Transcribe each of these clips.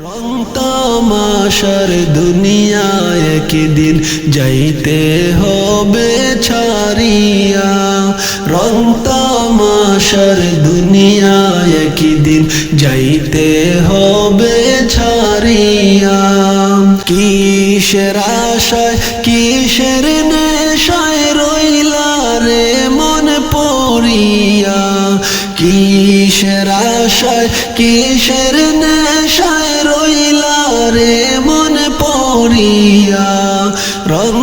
রং দুনিয়ায় একদিন যাইতে হবে ছাড়িয়া। রং তামাশার দুনিয়ায় একদিন যাইতে হবে ছাড়িয়া। কিসের আশায়, কিসের নেশায় রইলা রে মন পড়িয়া? কিসের আশায়, কিসের নেশায় রে মন পড়িয়া, রং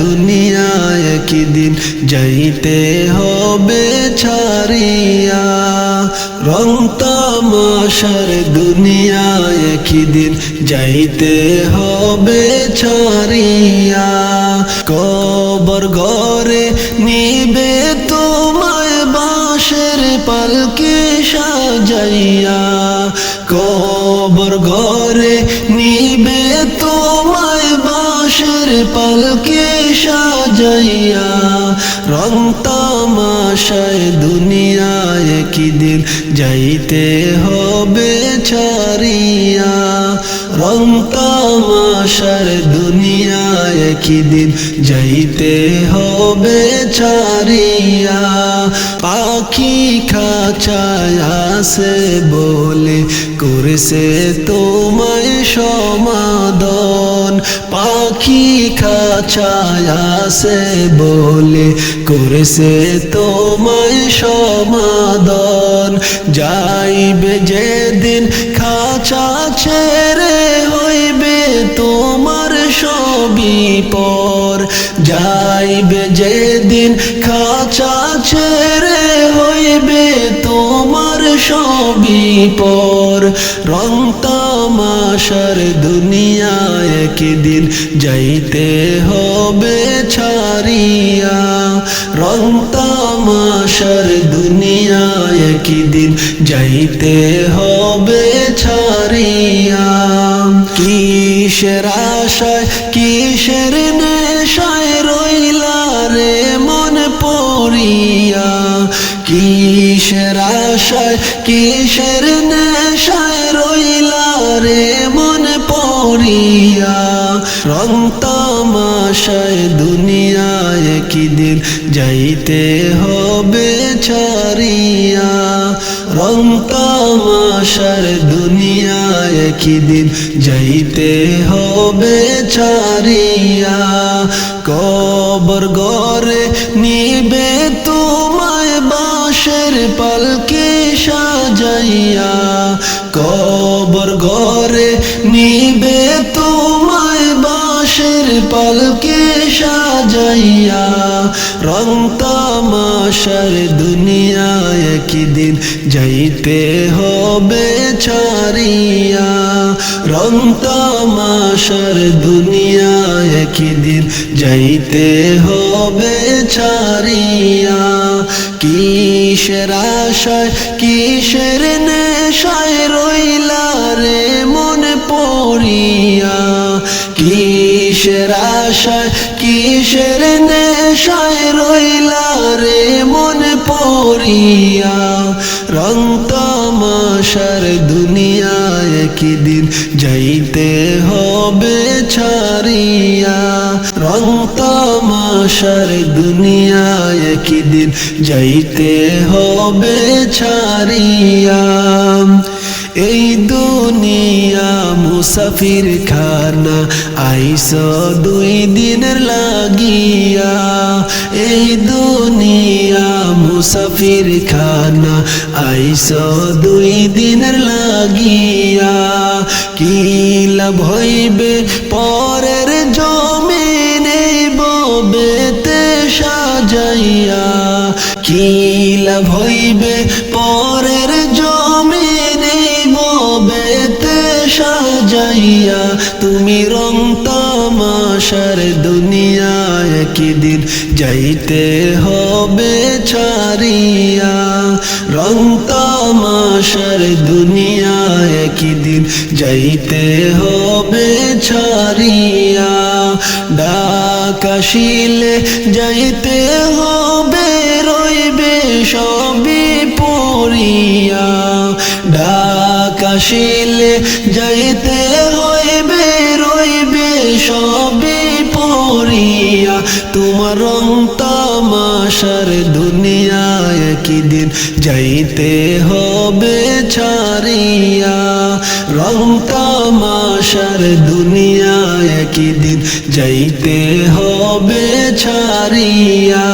দুনিয়ায় একদিন যাইতে হবে ছাড়িয়া। রং দুনিয়ায় একদিন যাইতে হবে ছাড়িয়া। কবর ঘরে নিবে তোমায় বাঁশের পালকে সাজাইয়া কবর ঘরে নিবে তোমায় বাঁশের পালকে সাজাইয়া। রং তামাশায় দুনিয়ায় একদিন যাইতে হবে ছাড়িয়া। রং তামাশার দুনিয়ায় একদিন যাইতে হবে ছাড়িয়া। পাখি খাঁচায় আসে বলে করেছে তোমায় সমাদন। পাখি খাঁচায় আসে বলে করেছে তোমায় সমাদন। যাইবে যেদিন খাঁচা ছেড়ে হইবে তোমার সবই পর। যাইবে যেদিন খাঁচা ছেড়ে হইবে তোমার সবই পর। রং তামাশার দুনিয়ায় একদিন যাইতে হবে ছাড়িয়া। রং তামাশার দুনিয়ায় একদিন যাইতে হবে ছাড়িয়া। কিসের আশায়, কিসের নেশায় রইলা রে মন পড়িয়া। কিসের আশায়, কিসের নেশায় রইলা রে মন পড়িয়া? রং তামাশায় দুনিয়ায় একদিন যাইতে হবে ছাড়িয়া। রং তামাশার দুনিয়ায় একদিন যাইতে হবে ছাড়িয়া। কবর গরে নিবে তোমায় বাঁশের পালকে সাজাইয়া কবর ঘরে নিবে তোমায় বাঁশের পালকে সাজাইয়া। রং তামাশার দুনিয়ায় একদিন যাইতে হবে ছাড়িয়া। রং তামাশার দুনিয়ায় একদিন যাইতে হবে ছাড়িয়া। কিসের আশায়, কিসের নেশায় রইলা রে মন পড়িয়া? কিসের আশায়, কিসের নেশায় রইলা রে মন পড়িয়া? রং তামাশার দুনিয়ায় একদিন যাইতে হবে ছাড়িয়া। রং তামাশার দুনিয়ায় একদিন যাইতে হবে ছাড়িয়া। এই দুনিয়া মুসাফির খানা আইস দুই দিনের লাগিয়া। এই দুনিয়া মুসাফির খানা আইস দুই দিনের লাগিয়া। কি লাভ হইবে পরের কি লাভ হইবে, পরের জমিনে ববেতে সাজাইয়া। তুমি রং তামাশার দুনিয়ায় একদিন যাইতে হবে ছাড়িয়া। রং তামাশার দুনিয়ায় একদিন যাইতে হবে ছাড়িয়া। ডাকাশিলে যাইতে হবে সবই পড়িয়া ঢাকা আসিলে, যাইতে হইবে, রইবে সবে পড়িয়া। তোমার রং দুনিয়ায় একদিন যাইতে হবে ছাড়িয়া। রং তামাশার দুনিয়ায় একদিন যাইতে হবে ছাড়িয়া।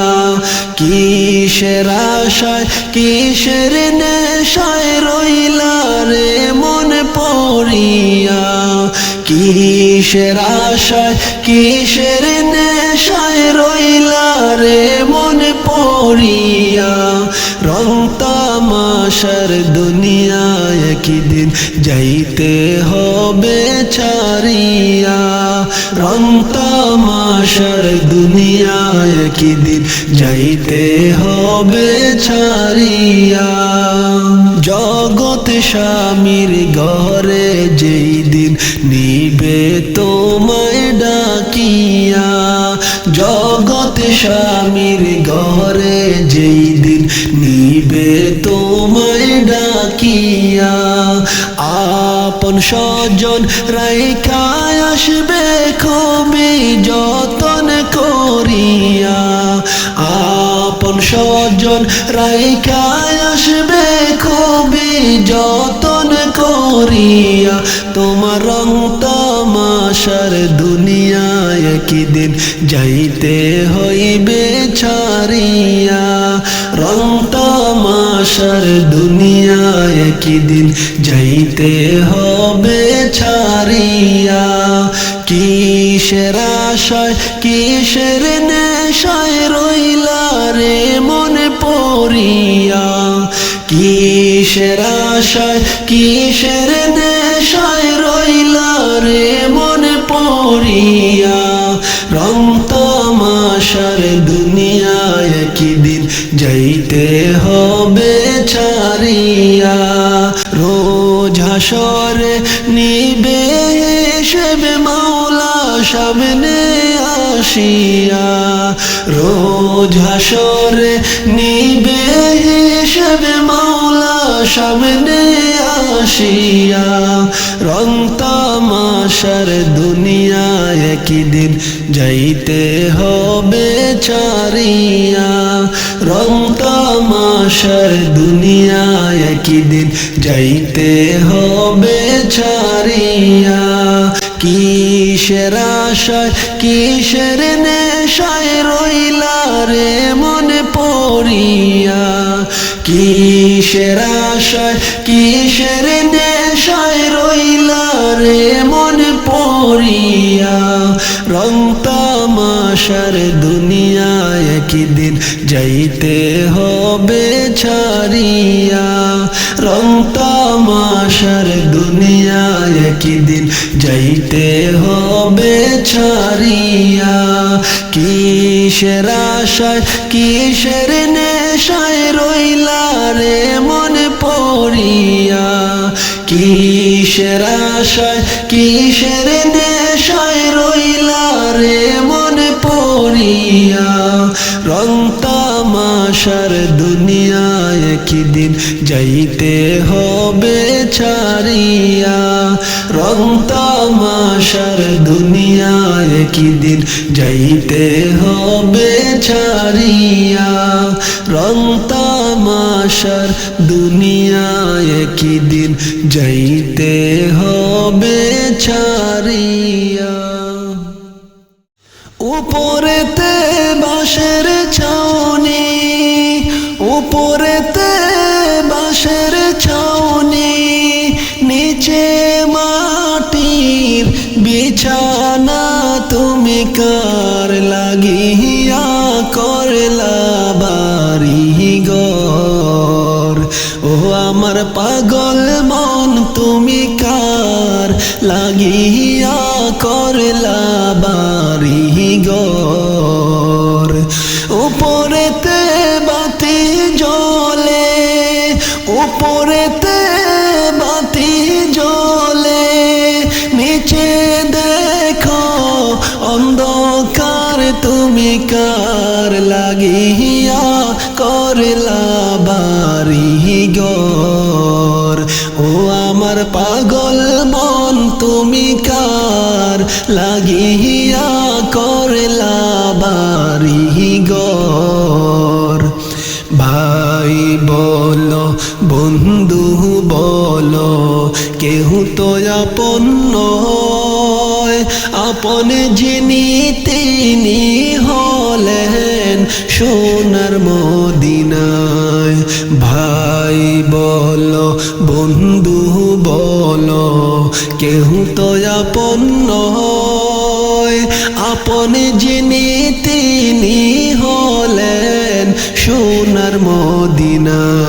কিসের আশায়, কিসের নেশায় রইলা রে মন পড়িয়া। কিসের আশায়, কিসের নেশায় রইলা রে মন পড়িয়া। রং তামাশার দুনিয়ায় একদিন যাইতে হবে ছাড়িয়া। রং তামাশার দুনিয়ায় একদিন যাইতে হবে ছাড়িয়া। জগৎ স্বামীর ঘরে যেই দিন নিবে তোমায় ডাকিয়া। জগৎ স্বামীর ঘরে যেই দিন নিবে তোমায় ডাকিয়া। আপন স্বজন রাইখায় আসবে খুবই যতন করিয়া। আপন স্বজন রাইখায় আসবে খুবই যতন করিয়া। তোমার রং তামাশার দুনিয়ায় একদিন যাইতে হইবে ছাড়িয়া। রং তামাশার দুনিয়ায় একদিন যাইতে হবে ছাড়িয়া। কিসের আশায়, কিসের নেশায় রইলা রে মনে পড়িয়া। কিসের আশায়, কিসের নেশায় রইলা রে মনে পড়িয়া। রং তামাশার দুনিয়ায় একদিন যাইতে হাসরে নিবে সেবে মাওলা সামনে আসিয়া। রোজ হাসরে নিবে সেবে মাওলা সামনে আসিয়া। রং তামাশার দুনিয়ায় একদিন যাইতে হবে ছাড়িয়া রং তামাশার দুনিয়ায় একদিন। যাইতে হবে ছাড়িয়া কিসের আশায়, কিসের নেশায় রইলা রে মনে পড়িয়া। কিসের আশায়, কিসের নেশায় রইলা রে মনে পড়িয়া? রং তামাশার দুনিয়ায় একদিন যাইতে হবে ছাড়িয়া। রং তামাশার দুনিয়ায় একদিন যাইতে হবে ছাড়িয়া। কিসের আশায়, কিসের নেশায় রইলা রে মনে পড়িয়া, কিসের আশায়, কিসের নেশায় রইলা রে মনে পড়িয়া? রং তামাশার দুনিয়ায় একদিন যাইতে হবে ছাড়িয়া রং তামাশার দুনিয়ায় একদিন যাইতে হবে ছাড়িয়া রং তামাশার দুনিয়ায় একদিন যাইতে হবে ছাড়িয়া। উপরেতে পাগল মন তুমি কার? লাগিয়া করলা বাড়ি গর উপরেতে বাতি জলে উপরেতে বাতি জলে নিচে দেখো অন্ধকার তুমি কার? লাগিয়া পাগল মন তুমি কার? লাগিয়া করলা বাড়ি গর ভাই বলো, বন্ধু বলো, কেহ তো আপন নয়। আপন যিনি তিনি হলেন সোনার মদিনায়। ভাই বলো, বন্ধু বলো কেহ তো আপন নয়। আপন যিনি তিনি হলেন সোনার মদিনায়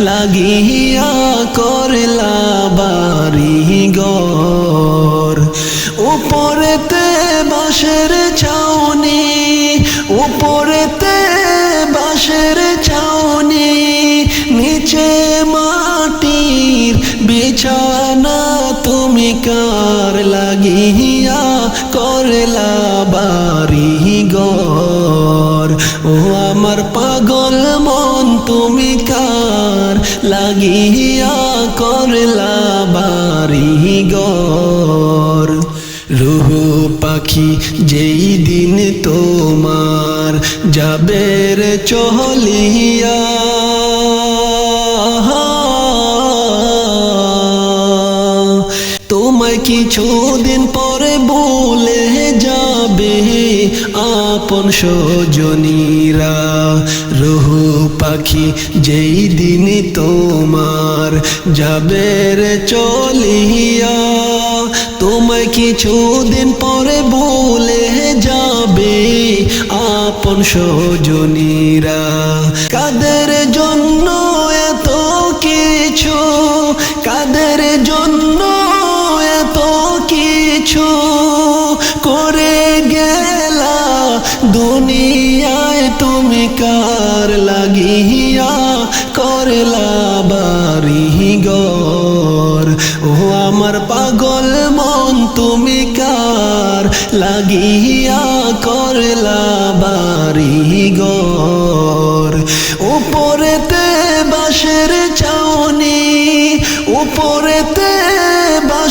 লাগিয়া করলা বাড়ি গর উপরেতে বাঁশের ছাউনি, উপরেতে বাঁশের ছাউনি, নিচে মাটির বিছানা তুমি কার লাগিয়া করলা লাগিয়া করলা বাড়ি গর রুহু পাখি যেই দিন তোমার যাবের চহলিয়া। তোমায় কিছুদিন পরে বলে যাবে আপন সজনীরা রহু পাখি যেই দিন তোমার রে চলিয়া, তোমায় কিছুদিন পরে বলে যাবে আপন সজনীরা।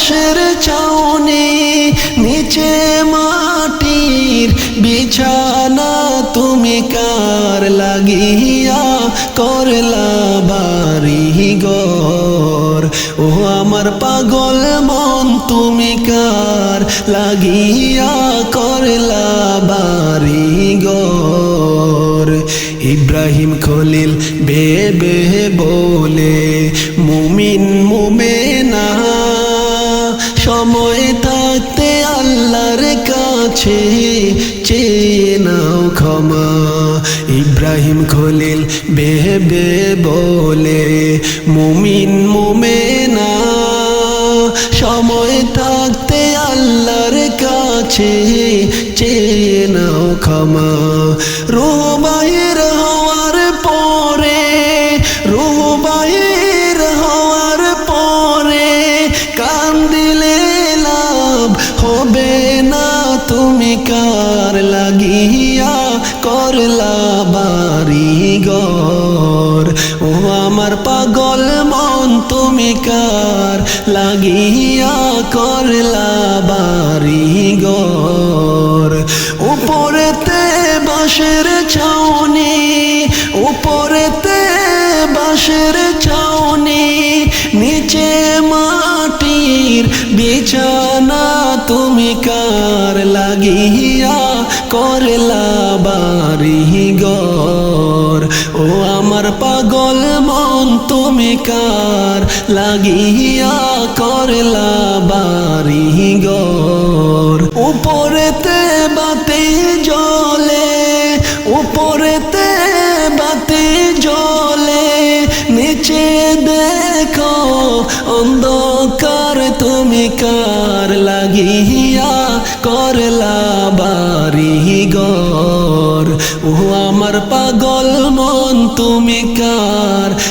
বাঁশের চাউনি, নিচে মাটির বিছানা, তুমি কার লাগিয়া করলা বাড়ি গর ও আমার পাগল মন, তুমি কার লাগিয়া করলা বাড়ি গর ইব্রাহিম খলিল বেবে বলে, মুমিন মুমেনা কাছে চেয়ে নাও ক্ষমা। ইব্রাহিম খলিল বেবে বলে, মুমিন, মুমেনা, সময় থাকতে আল্লাহর কাছে চেয়ে নাও ক্ষমা। রুহ আমার পাগল মন তুমি কার? লাগিয়া করলা বাড়ি গর উপরেতে বাঁশের ছাউনি, উপরেতে বাঁশের ছাউনি, নিচে মাটির বিছানা তুমি কার? লাগিয়া করলা কার লাগিয়া করলা বাড়ি গর উপরেতে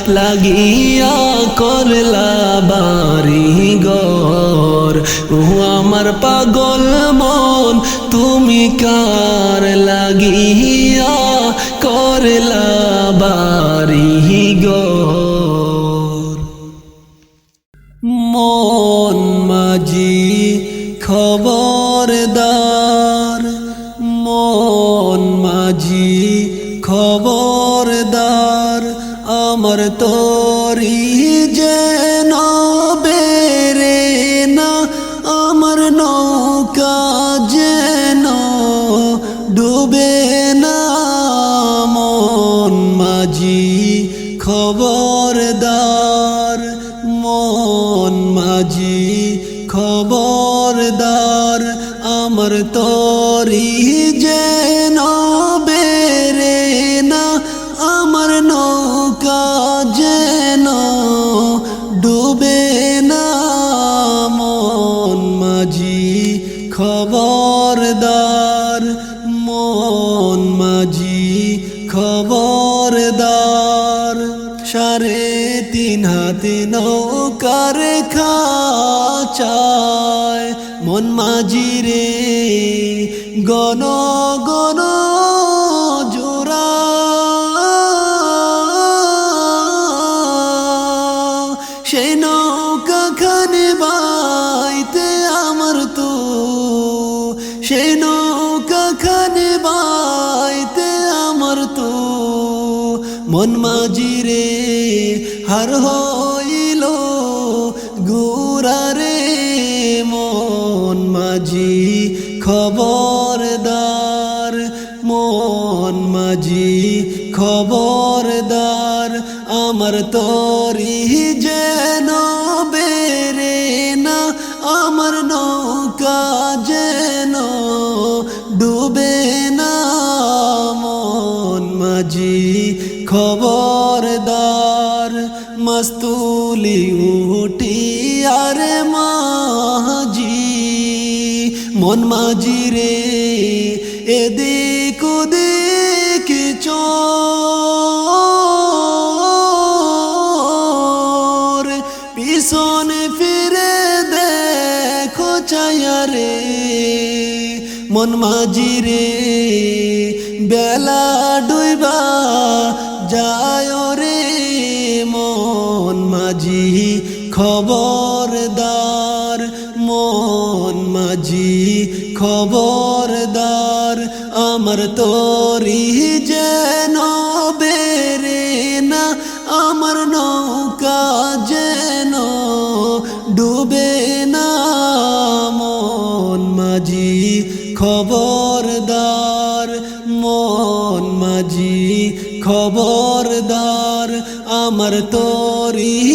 লাগিয়া করলা বাড়ি গর ও আমার পাগল মন তুমি কার লাগিয়া করলা বাড়ি মন মাঝি রে গণ গণ মাঝি খবরদার, আমার তরি যেন বেরে না, আমার নৌকা যেন ডুবে না। মন মাঝি খবরদার, মস্তুলি উঠি আরে মাঝি, মন মাঝি রে এদিক পিছনে ফিরে দেখো চায়ারে মন মাঝি রে বেলা ডুইবা যায় রে মন মাঝি খবরদার মাঝি খবরদার মন মাঝি খবরদার আমার তরি